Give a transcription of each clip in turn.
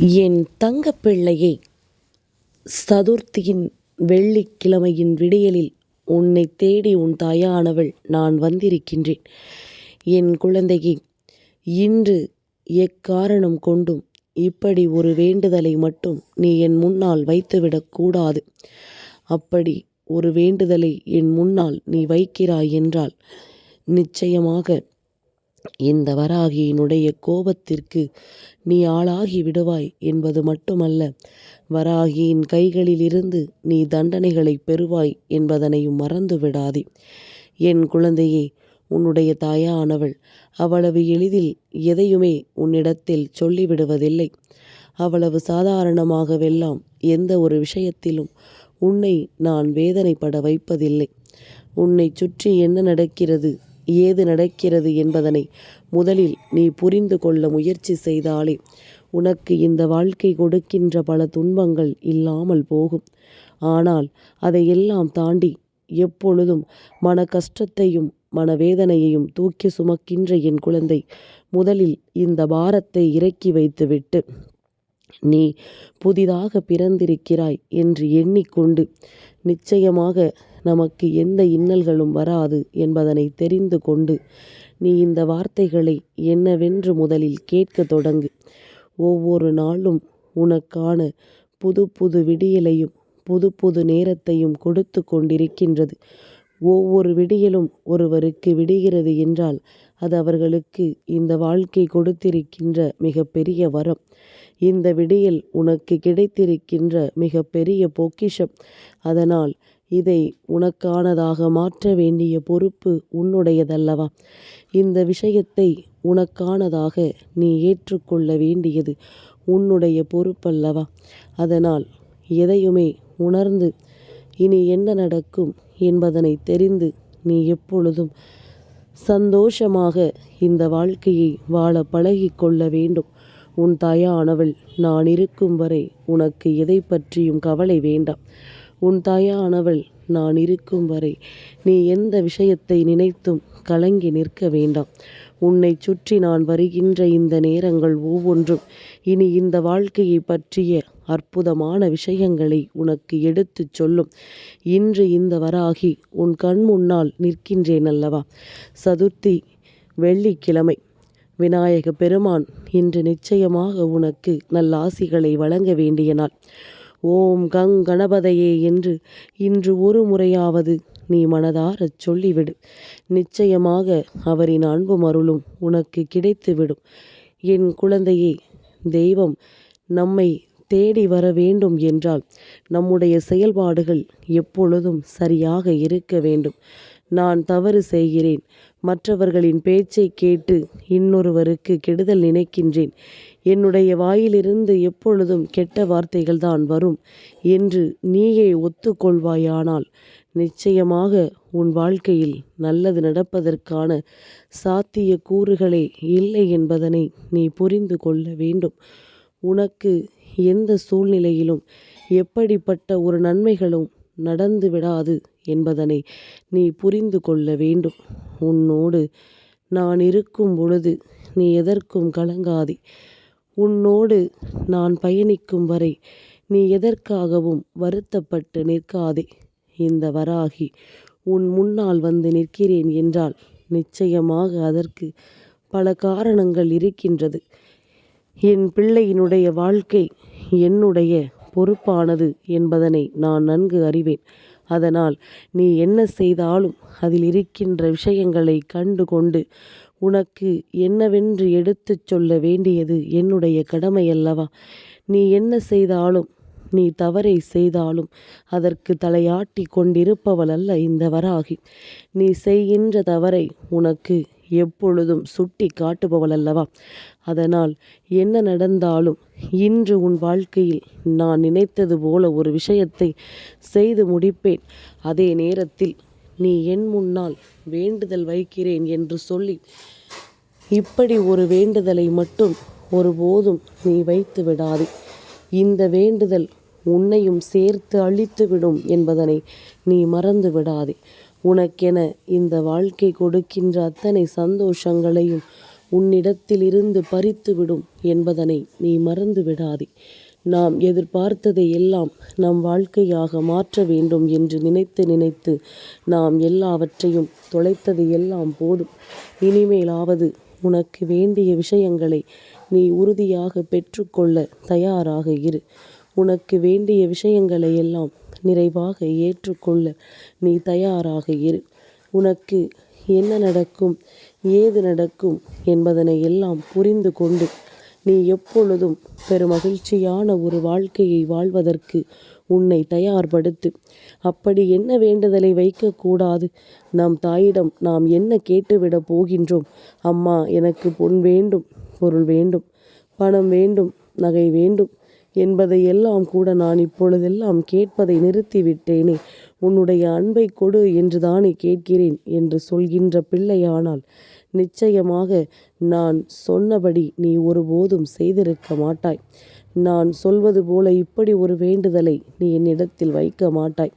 என் தங்கப்பிள்ளையே சதுர்த்தியின் வெள்ளிக்கிழமையின் விடியலில் உன்னை தேடி உன் தாயானவள் நான் வந்திருக்கின்றேன். என் குழந்தையே இன்று எக்காரணம் கொண்டும் இப்படி ஒரு வேண்டுதலை மட்டும் நீ என் முன்னால் வைத்துவிடக்கூடாது அப்படி ஒரு வேண்டுதலை என் முன்னால் நீ வைக்கிறாய் என்றால் நிச்சயமாக இந்த வராகியினுடைய கோபத்திற்கு நீ ஆளாகி விடுவாய் என்பது மட்டுமல்ல வராகியின் கைகளிலிருந்து நீ தண்டனைகளை பெறுவாய் என்பதனையும் மறந்து விடாதே என் குழந்தையே உன்னுடைய தாயானவள் அவ்வளவு எளிதில் எதையுமே உன்னிடத்தில் சொல்லிவிடுவதில்லை. அவ்வளவு சாதாரணமாகவெல்லாம் எந்த ஒரு விஷயத்திலும் உன்னை நான் வேதனைப்பட வைப்பதில்லை. உன்னை சுற்றி என்ன நடக்கிறது? ஏது நடக்கிறது என்பதனை முதலில் நீ புரிந்து கொள்ள முயற்சி செய்தாலே உனக்கு இந்த வாழ்க்கை கொடுக்கின்ற பல துன்பங்கள் இல்லாமல் போகும். ஆனால் அதையெல்லாம் தாண்டி எப்பொழுதும் மன கஷ்டத்தையும் மனவேதனையையும் தூக்கி சுமக்கின்ற என் குழந்தை முதலில் இந்த பாரத்தை இறக்கி வைத்துவிட்டு நீ புதிதாக பிறந்திருக்கிறாய் என்று எண்ணிக்கொண்டு நிச்சயமாக நமக்கு எந்த இன்னல்களும் வராது என்பதனை தெரிந்து கொண்டு நீ இந்த வார்த்தைகளை என்னவென்று முதலில் கேட்க தொடங்கு. ஒவ்வொரு நாளும் உனக்கான புது புது விடியலையும் புது புது நேரத்தையும் கொடுத்து கொண்டிருக்கின்றது. ஒவ்வொரு விடியலும் ஒருவருக்கு விடுகிறது என்றால் அது அவர்களுக்கு இந்த வாழ்க்கை கொடுத்திருக்கின்ற மிகப்பெரிய வரம். இந்த விடியல் உனக்கு கிடைத்திருக்கின்ற மிகப்பெரிய பொக்கிஷம். அதனால் இதை உனக்கானதாக மாற்ற வேண்டிய பொறுப்பு உன்னுடையதல்லவா? இந்த விஷயத்தை உனக்கானதாக நீ ஏற்றுக்கொள்ள வேண்டியது உன்னுடைய பொறுப்பல்லவா? அதனால் எதையுமே உணர்ந்து இனி என்ன நடக்கும் என்பதனை தெரிந்து நீ எப்பொழுதும் சந்தோஷமாக இந்த வாழ்க்கையை வாழ பழகிக்கொள்ள வேண்டும். உன் தாயானவள் நான் இருக்கும் வரை உனக்கு எதை பற்றியும் கவலை வேண்டாம். உன் தாயானவள் நான் இருக்கும் வரை நீ எந்த விஷயத்தை நினைத்தும் கலங்கி நிற்க வேண்டாம். உன்னை சுற்றி நான் வருகின்ற இந்த நேரங்கள் ஒவ்வொன்றும் இனி இந்த வாழ்க்கையை பற்றிய அற்புதமான விஷயங்களை உனக்கு எடுத்துச் சொல்லும். இன்று இந்த வராகி உன் கண் முன்னால் நிற்கின்றேன் அல்லவா சதுர்த்தி வெள்ளிக்கிழமை. விநாயக பெருமான் இன்று நிச்சயமாக உனக்கு நல்ல ஆசிகளை வழங்க வேண்டிய நாள். ஓம் கங் கணபதையே என்று இன்று ஒரு முறையாவது நீ மனதாரச் சொல்லிவிடு. நிச்சயமாக அவரின் அன்பும் அருளும் உனக்கு கிடைத்துவிடும். என் குழந்தையே தெய்வம் நம்மை தேடி வர வேண்டும் என்றால் நம்முடைய செயல்பாடுகள் எப்பொழுதும் சரியாக இருக்க வேண்டும். நான் தவறு செய்கிறேன். மற்றவர்களின் பேச்சை கேட்டு இன்னொருவருக்கு கெடுதல் நினைக்கின்றேன். என்னுடைய வாயிலிருந்து எப்பொழுதும் கெட்ட வார்த்தைகள் தான் வரும் என்று நீயே ஒத்துக்கொள்வாயானால் நிச்சயமாக உன் வாழ்க்கையில் நல்லது நடப்பதற்கான சாத்திய கூறுகளே இல்லை என்பதனை நீ புரிந்து கொள்ள வேண்டும். உனக்கு எந்த சூழ்நிலையிலும் எப்படிப்பட்ட ஒரு நன்மைகளும் நடந்து விடாது என்பதனை நீ புரிந்து கொள்ள வேண்டும். உன்னோடு நான் இருக்கும் பொழுது நீ எதற்கும் கலங்காதே. உன்னோடு நான் பயணிக்கும் வரை நீ எதற்காகவும் வருத்தப்பட்டு நிற்காதே. இந்த வராகி உன் முன்னால் வந்து நிற்கிறேன் என்றால் நிச்சயமாக அதற்கு பல காரணங்கள் இருக்கின்றது. என் பிள்ளையினுடைய வாழ்க்கை என்னுடைய பொறுப்பானது என்பதனை நான் நன்கு அறிவேன். அதனால் நீ என்ன செய்தாலும் அதில் இருக்கின்ற விஷயங்களை கண்டு கொண்டு உனக்கு என்னவென்று எடுத்துச் சொல்ல வேண்டியது என்னுடைய கடமையல்லவா? நீ என்ன செய்தாலும் நீ தவறை செய்தாலும் அதற்கு தலையாட்டி கொண்டிருப்பவள் அல்ல இந்த வராகி. நீ செய்கின்ற தவறை உனக்கு எப்பொழுதும் சுட்டி காட்டுபவள் அல்லவா அதனால் என்ன நடந்தாலும் இன்று உன் வாழ்க்கையில் நான் நினைத்தது போல ஒரு விஷயத்தை செய்து முடிப்பேன். அதே நேரத்தில் நீ என் முன்னால் வேண்டுதல் வைக்கிறேன் என்று சொல்லி இப்படி ஒரு வேண்டுதலை மட்டும் ஒருபோதும் நீ வைத்து விடாது இந்த வேண்டுதல் உன்னையும் சேர்த்து அழித்துவிடும் என்பதனை நீ மறந்து விடாதே உனக்கென இந்த வாழ்க்கை கொடுக்கின்ற அத்தனை சந்தோஷங்களையும் உன்னிடத்திலிருந்து பறித்துவிடும் என்பதனை நீ மறந்து விடாதே. நாம் எதிர்பார்த்ததை எல்லாம் நம் வாழ்க்கையாக மாற்ற வேண்டும் என்று நினைத்து நினைத்து நாம் எல்லாவற்றையும் தொலைத்தது எல்லாம் போதும். இனிமேலாவது உனக்கு வேண்டிய விஷயங்களை நீ உறுதியாக பெற்றுக்கொள்ள தயாராக இரு. உனக்கு வேண்டிய விஷயங்களை எல்லாம் நிறைவாக ஏற்றுக்கொள்ள நீ தயாராக இரு. உனக்கு என்ன நடக்கும் ஏது நடக்கும் என்பதனை எல்லாம் புரிந்து கொண்டு நீ எப்பொழுதும் பெருமகிழ்ச்சியான ஒரு வாழ்க்கையை வாழ்வதற்கு உன்னை தயார்படுத்து. அப்படி என்ன வேண்டுதலை வைக்கக்கூடாது? நம் தாயிடம் நாம் என்ன கேட்டுவிடப் போகின்றோம்? அம்மா எனக்கு பொன் வேண்டும் பொருள் வேண்டும் பணம் வேண்டும் நகை வேண்டும் என்பதை எல்லாம் கூட நான் இப்பொழுதெல்லாம் கேட்பதை நிறுத்திவிட்டேனே. உன்னுடைய அன்பைக் கொடு என்று தானே கேட்கிறேன் என்று சொல்கின்ற பிள்ளையானால் நிச்சயமாக நான் சொன்னபடி நீ ஒருபோதும் செய்திருக்க மாட்டாய். நான் சொல்வது போல இப்படி ஒரு வேண்டுதலை நீ என்னிடத்தில் வைக்க மாட்டாய்.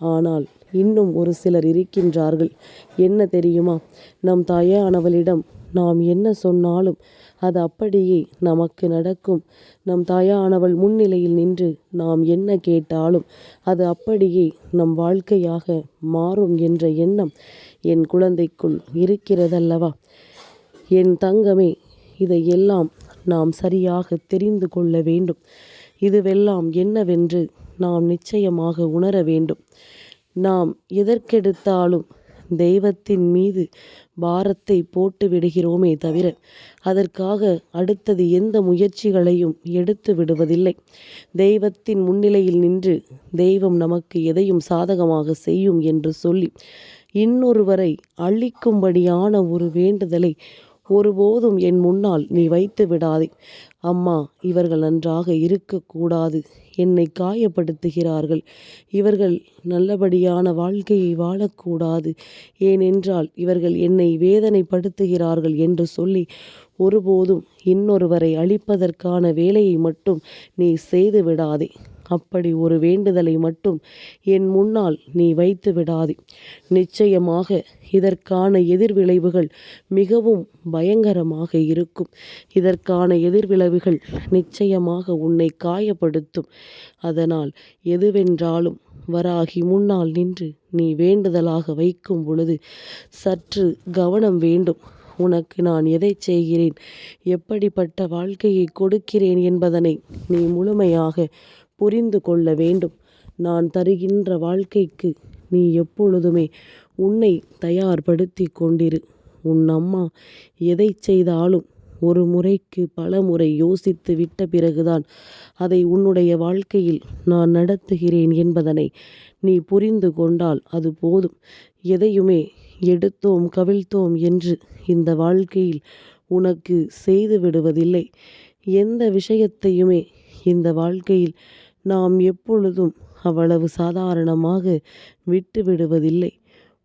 ஆனால் இன்னும் ஒரு சிலர் இருக்கின்றார்கள். என்ன தெரியுமா? நம் தாயானவளிடம் நாம் என்ன சொன்னாலும் அது அப்படியே நமக்கு நடக்கும். நம் தாயானவள் முன்னிலையில் நின்று நாம் என்ன கேட்டாலும் அது அப்படியே நம் வாழ்க்கையாக மாறும் என்ற எண்ணம் என் குழந்தைக்குள் இருக்கிறதல்லவா? என் தங்கமே இதையெல்லாம் நாம் சரியாக தெரிந்து கொள்ள வேண்டும். இதுவெல்லாம் என்னவென்று நாம் நிச்சயமாக உணர வேண்டும். நாம் எதற்கெடுத்தாலும் தெய்வத்தின் மீது பாரத்தை போட்டு விடுகிறோமே தவிர அதற்காக அடுத்தது எந்த முயற்சிகளையும் எடுத்து விடுவதில்லை. தெய்வத்தின் முன்னிலையில் நின்று தெய்வம் நமக்கு எதையும் சாதகமாக செய்யும் என்று சொல்லி இன்னொருவரை அழிக்கும்படியான ஒரு வேண்டுதலை ஒருபோதும் என் முன்னால் நீ வைத்து விடாதே. அம்மா இவர்கள் நன்றாக இருக்கக்கூடாது. என்னை காயப்படுத்துகிறார்கள். இவர்கள் நல்லபடியான வாழ்க்கையை வாழக்கூடாது. ஏனென்றால் இவர்கள் என்னை வேதனைப்படுத்துகிறார்கள் என்று சொல்லி ஒருபோதும் இன்னொருவரை அழிப்பதற்கான வேலையை மட்டும் நீ செய்து விடாதே. அப்படி ஒரு வேண்டுதலை மட்டும் என் முன்னால் நீ வைத்து விடாதே. நிச்சயமாக இதற்கான எதிர்விளைவுகள் மிகவும் பயங்கரமாக இருக்கும். இதற்கான எதிர்விளைவுகள் நிச்சயமாக உன்னை காயப்படுத்தும். அதனால் எதுவென்றாலும் வராகி முன்னால் நின்று நீ வேண்டுதலாக வைக்கும் பொழுது சற்று கவனம் வேண்டும். உனக்கு நான் எதைச் செய்கிறேன் எப்படிப்பட்ட வாழ்க்கையை கொடுக்கிறேன் என்பதனை நீ முழுமையாக புரிந்து கொள்ள வேண்டும். நான் தருகின்ற வாழ்க்கைக்கு நீ எப்பொழுதுமே உன்னை தயார்படுத்தி கொண்டிரு. உன் அம்மா எதை செய்தாலும் ஒரு முறைக்கு பல முறை யோசித்து விட்ட பிறகுதான் அதை உன்னுடைய வாழ்க்கையில் நான் நடத்துகிறேன் என்பதனை நீ புரிந்து கொண்டால் அது போதும். எதையுமே எடுத்தோம் கவிழ்த்தோம் என்று இந்த வாழ்க்கையில் உனக்கு செய்து விடுவதில்லை. எந்த விஷயத்தையுமே இந்த வாழ்க்கையில் நாம் எப்பொழுதும் அவ்வளவு சாதாரணமாக விட்டு விடுவதில்லை.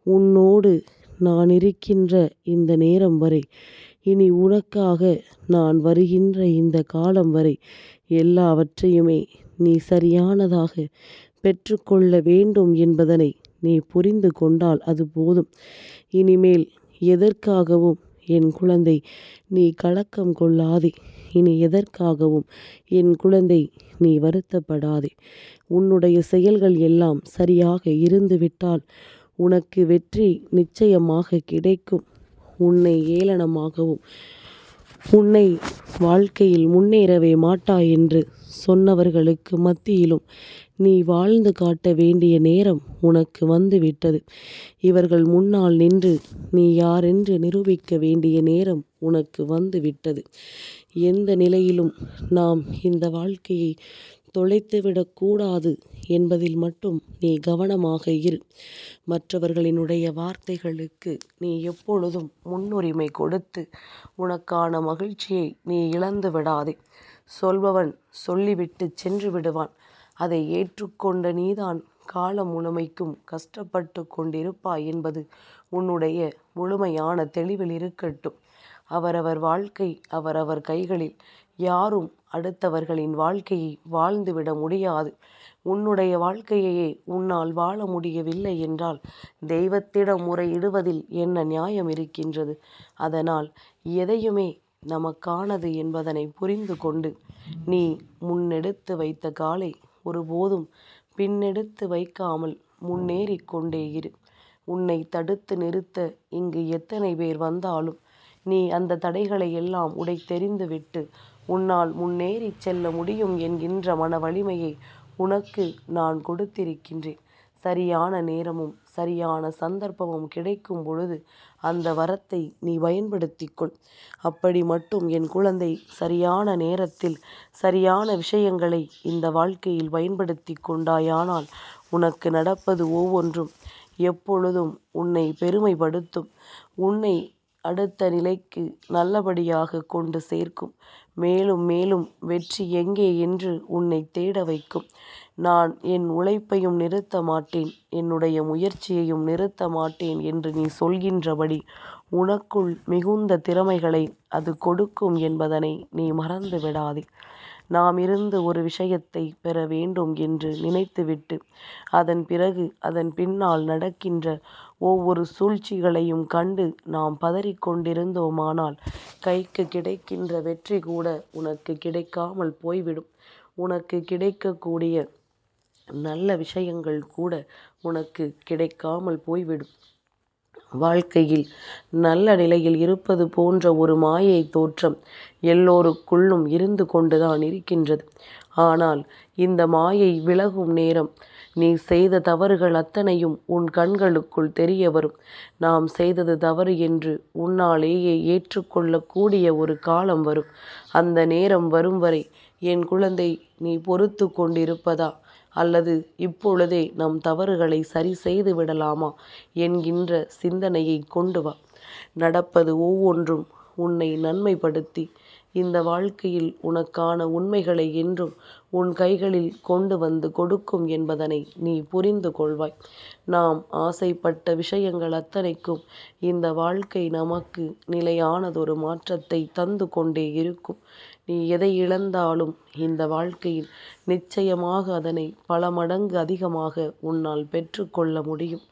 உன்னோடு நான் இருக்கின்ற இந்த நேரம் வரை இனி உனக்காக நான் வருகின்ற இந்த காலம் வரை எல்லாவற்றையுமே நீ சரியானதாக பெற்றுக்கொள்ள வேண்டும் என்பதனை நீ புரிந்து கொண்டால் அது போதும். இனிமேல் எதற்காகவும் என் குழந்தை நீ கலக்கம் கொள்ளாதே. இனி எதற்காகவும் என் குழந்தை நீ வருத்தப்படாதே. உன்னுடைய செயல்கள் எல்லாம் சரியாக இருந்துவிட்டால் உனக்கு வெற்றி நிச்சயமாக கிடைக்கும். உன்னை ஏளனமாகவும் உன்னை வாழ்க்கையில் முன்னேறவே மாட்டாய் என்று சொன்னவர்களுக்கு மத்தியிலும் நீ வாழ்ந்து காட்ட வேண்டிய நேரம் உனக்கு வந்து விட்டது. இவர்கள் முன்னால் நின்று நீ யாரென்று நிரூபிக்க வேண்டிய நேரம் உனக்கு வந்து விட்டது. எந்த நிலையிலும் நாம் இந்த வாழ்க்கையை தொலைத்துவிடக்கூடாது என்பதில் மட்டும் நீ கவனமாக இரு. மற்றவர்களினுடைய வார்த்தைகளுக்கு நீ எப்பொழுதும் முன்னுரிமை கொடுத்து உனக்கான மகிழ்ச்சியை நீ இழந்து விடாதே. சொல்பவன் சொல்லிவிட்டுச் சென்று விடுவான். அதை ஏற்றுக்கொண்ட நீதான் காலம் முழுமைக்கும் கஷ்டப்பட்டு கொண்டிருப்பாய் என்பது உன்னுடைய முழுமையான தெளிவில் இருக்கட்டும். அவரவர் வாழ்க்கை அவரவர் கைகளில். யாரும் அடுத்தவர்களின் வாழ்க்கையை வாழ்ந்துவிட முடியாது உன்னுடைய வாழ்க்கையையே உன்னால் வாழ முடியவில்லை என்றால் தெய்வத்திடம் முறையிடுவதில் என்ன நியாயம் இருக்கின்றது அதனால் எதையுமே நமக்கானது என்பதனை புரிந்து கொண்டு நீ முன்னெடுத்து வைத்த காலை ஒருபோதும் பின்னெடுத்து வைக்காமல் முன்னேறிக் கொண்டே இரு உன்னை தடுத்து நிறுத்த இங்கு எத்தனை பேர் வந்தாலும் நீ அந்த தடைகளை எல்லாம் உடைத்தெறிந்துவிட்டு உன்னால் முன்னேறிச் செல்ல முடியும் என்கின்ற மன வலிமையை உனக்கு நான் கொடுத்திருக்கின்றேன். சரியான நேரமும் சரியான சந்தர்ப்பமும் கிடைக்கும் பொழுது அந்த வரத்தை நீ பயன்படுத்திக் கொள் அப்படி மட்டும் என் குழந்தை சரியான நேரத்தில் சரியான விஷயங்களை இந்த வாழ்க்கையில் பயன்படுத்தி கொண்டாயானால் உனக்கு நடப்பது ஒவ்வொன்றும் எப்பொழுதும் உன்னை பெருமைப்படுத்தும். உன்னை அடுத்த நிலைக்கு நல்லபடியாக கொண்டு சேர்க்கும். மேலும் மேலும் வெற்றி எங்கே என்று உன்னை தேட வைக்கும். நான் என் உழைப்பையும் நிறுத்த மாட்டேன் என்னுடைய முயற்சியையும் நிறுத்த மாட்டேன் என்று நீ சொல்கின்றபடி உனக்குள் மிகுந்த திறமைகளை அது கொடுக்கும் என்பதனை நீ மறந்து விடாதே. நாம் இருந்து ஒரு விஷயத்தை பெற வேண்டும் என்று நினைத்துவிட்டு அதன் பிறகு அதன் பின்னால் நடக்கின்ற ஒவ்வொரு சூழ்ச்சிகளையும் கண்டு நாம் பதறிக்கொண்டிருந்தோமானால் கைக்கு கிடைக்கின்ற வெற்றி கூட உனக்கு கிடைக்காமல் போய்விடும். உனக்கு கிடைக்கக்கூடிய நல்ல விஷயங்கள் கூட உனக்கு கிடைக்காமல் போய்விடும். வாழ்க்கையில் நல்ல நிலையில் இருப்பது போன்ற ஒரு மாயை தோற்றம் எல்லோருக்குள்ளும் இருந்து கொண்டுதான் இருக்கின்றது. ஆனால் இந்த மாயை விலகும் நேரம் நீ செய்த தவறுகள் அத்தனையும் உன் கண்களுக்குள் தெரிய வரும். நாம் செய்தது தவறு என்று உன்னாலேயே ஏற்றுக்கொள்ளக்கூடிய ஒரு காலம் வரும். அந்த நேரம் வரும் வரை என் குழந்தை நீ பொறுத்து கொண்டிருப்பதா? அல்லது இப்பொழுதே நம் தவறுகளை சரி செய்து விடலாமா? என்கின்ற சிந்தனையை கொண்டு வா. நடப்பது ஒவ்வொன்றும் உன்னை நன்மைப்படுத்தி இந்த வாழ்க்கையில் உனக்கான உண்மைகளை என்றும் உன் கைகளில் கொண்டு வந்து கொடுக்கும் என்பதனை நீ புரிந்து கொள்வாய். நாம் ஆசைப்பட்ட விஷயங்கள் அத்தனைக்கும் இந்த வாழ்க்கை நமக்கு நிலையானதொரு மாற்றத்தை தந்து கொண்டே இருக்கும். நீ எதை இழந்தாலும் இந்த வாழ்க்கையில் நிச்சயமாக அதனை பல மடங்கு அதிகமாக உன்னால் பெற்றுக்கொள்ள முடியும்.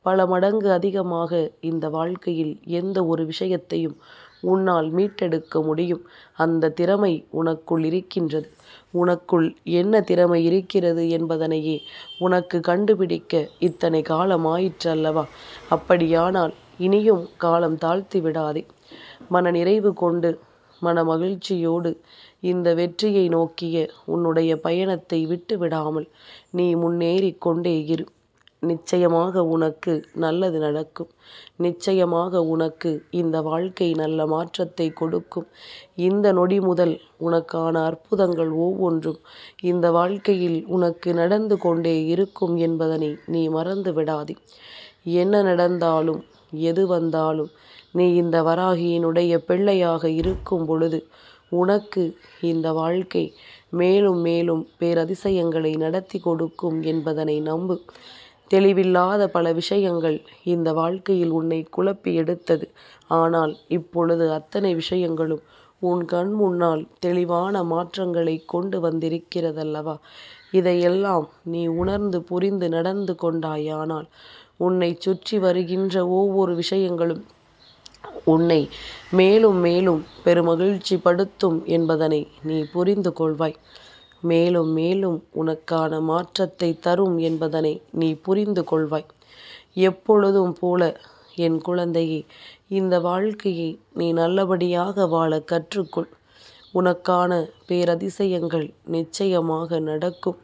பல மடங்கு அதிகமாக இந்த வாழ்க்கையில் எந்த ஒரு விஷயத்தையும் உன்னால் மீட்டெடுக்க முடியும். அந்த திறமை உனக்குள் இருக்கின்றது. உனக்குள் என்ன திறமை இருக்கிறது என்பதனையே உனக்கு கண்டுபிடிக்க இத்தனை காலம் ஆயிற்று அல்லவா அப்படியானால் இனியும் காலம் தாழ்த்தி விடாதே. மன நிறைவு கொண்டு மன மகிழ்ச்சியோடு இந்த வெற்றியை நோக்கிய உன்னுடைய பயணத்தை விட்டு விடாமல் நீ முன்னேறிக் கொண்டே இரு. நிச்சயமாக உனக்கு நல்லது நடக்கும். நிச்சயமாக உனக்கு இந்த வாழ்க்கை நல்ல மாற்றத்தை கொடுக்கும். இந்த நொடி முதல் உனக்கான அற்புதங்கள் ஒவ்வொன்றும் இந்த வாழ்க்கையில் உனக்கு நடந்து கொண்டே இருக்கும் என்பதனை நீ மறந்து விடாதே. என்ன நடந்தாலும் எது வந்தாலும் நீ இந்த வராகியினுடைய பிள்ளையாக இருக்கும் பொழுது உனக்கு இந்த வாழ்க்கை மேலும் மேலும் பேரதிசயங்களை நடத்தி கொடுக்கும் என்பதனை நம்பு. தெளிவில்லாத பல விஷயங்கள் இந்த வாழ்க்கையில் உன்னை குழப்பி எடுத்தது. ஆனால் இப்பொழுது அத்தனை விஷயங்களும் உன் கண் முன்னால் தெளிவான மாற்றங்களை கொண்டு வந்திருக்கிறதல்லவா? இதையெல்லாம் நீ உணர்ந்து புரிந்து நடந்து கொண்டாயானால் உன்னை சுற்றி வருகின்ற ஒவ்வொரு விஷயங்களும் உன்னை மேலும் மேலும் பெருமகிழ்ச்சி படுத்தும் என்பதனை நீ புரிந்து கொள்வாய். மேலும் மேலும் உனக்கான மாற்றத்தை தரும் என்பதனை நீ புரிந்து கொள்வாய். எப்பொழுதும் போல என் குழந்தையே இந்த வாழ்க்கையை நீ நல்லபடியாக வாழ கற்றுக்கொள். உனக்கான பேரதிசயங்கள் நிச்சயமாக நடக்கும்.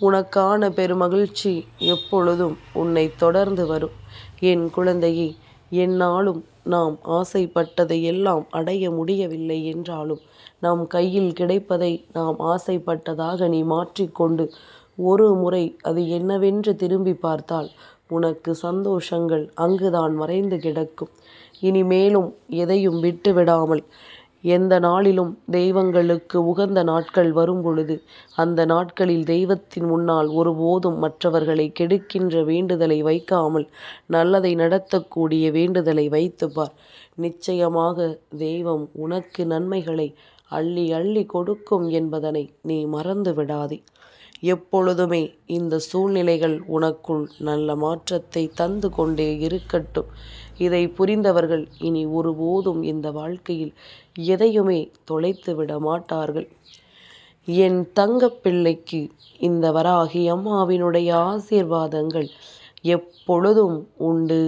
உனக்கான பெருமகிழ்ச்சி எப்பொழுதும் உன்னை தொடர்ந்து வரும். என் குழந்தையே என்னாலும் நாம் ஆசைப்பட்டதை எல்லாம் அடைய முடியவில்லை என்றாலும் நம் கையில் கிடைப்பதை நாம் ஆசைப்பட்டதாக நீ மாற்றிக்கொண்டு ஒரு முறை அது என்னவென்று திரும்பி பார்த்தால் உனக்கு சந்தோஷங்கள் அங்குதான் மறைந்து கிடக்கும். இனிமேலும் எதையும் விட்டுவிடாமல் எந்த நாளிலும் தெய்வங்களுக்கு உகந்த நாட்கள் வரும் பொழுது அந்த நாட்களில் தெய்வத்தின் முன்னால் ஒருபோதும் மற்றவர்களை கெடுக்கின்ற வேண்டுதலை வைக்காமல் நல்லதை நடத்தக்கூடிய வேண்டுதலை வைத்துப்பார். நிச்சயமாக தெய்வம் உனக்கு நன்மைகளை அள்ளி அள்ளி கொடுக்கும் என்பதனை நீ மறந்து விடாதே. எப்பொழுதுமே இந்த சூழ்நிலைகள் உனக்குள் நல்ல மாற்றத்தை தந்து கொண்டே இருக்கட்டும். இதை புரிந்தவர்கள் இனி ஒருபோதும் இந்த வாழ்க்கையில் எதையுமே தொலைத்து விட மாட்டார்கள். என் தங்கப்பிள்ளைக்கு இந்த வராகி அம்மாவினுடைய ஆசீர்வாதங்கள் எப்பொழுதும் உண்டு.